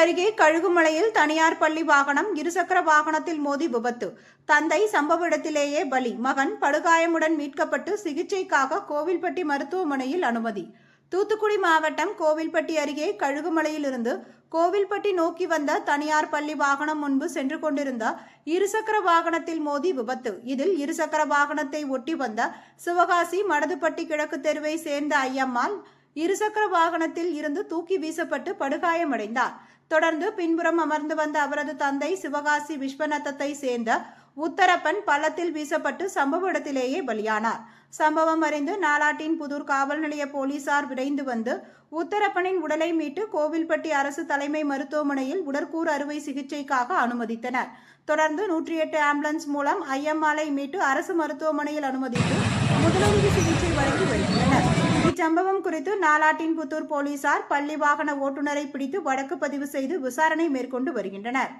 அருகே கழுகுமலையில் தனியார் பள்ளி வாகனம் இருசக்கர வாகனத்தில் மோதி விபத்து. தந்தை சம்பவ இடத்திலேயே பலி. மகன் படுகாயமுடன் மீட்கப்பட்டு சிகிச்சைக்காக கோவில்பட்டி மருத்துவமனையில் அனுமதி. தூத்துக்குடி மாவட்டம் கோவில்பட்டி அருகே கழுகுமலையிலிருந்து கோவில்பட்டி நோக்கி வந்த தனியார் பள்ளி வாகனம் முன்பு சென்று கொண்டிருந்த இருசக்கர வாகனத்தில் மோதி விபத்து. இதில் இருசக்கர வாகனத்தை ஒட்டி வந்த சிவகாசி மடதுப்பட்டி கிழக்கு தெருவை சேர்ந்த ஐயம்மாள் இருசக்கர வாகனத்தில் இருந்து தூக்கி வீசப்பட்டு படுகாயமடைந்தார். தொடர்ந்து பின்புறம் அமர்ந்து வந்த அவரது தந்தை சிவகாசி விஸ்வநாதத்தை சேர்ந்த உத்தரப்பன் பள்ளத்தில் வீசப்பட்டு சம்பவ இடத்திலேயே பலியானார். சம்பவம் அறிந்து நாலாட்டின் புதூர் காவல் நிலைய போலீசார் விரைந்து வந்து உத்தரப்பனின் உடலை மீட்டு கோவில்பட்டி அரசு தலைமை மருத்துவமனையில் உடற்கூறு அறுவை சிகிச்சைக்காக அனுமதித்தனர். தொடர்ந்து நூற்றி எட்டு ஆம்புலன்ஸ் மூலம் ஐயம்மாளை மீட்டு அரசு மருத்துவமனையில் அனுமதித்து முதலுதவி சிகிச்சை வழங்கி வருகின்றனர். இச்சம்பவம் குறித்து நாலாட்டின் புத்தூர் போலீசார் பள்ளி வாகன ஓட்டுநரை பிடித்து வழக்கு பதிவு செய்து விசாரணை மேற்கொண்டு வருகின்றனர்.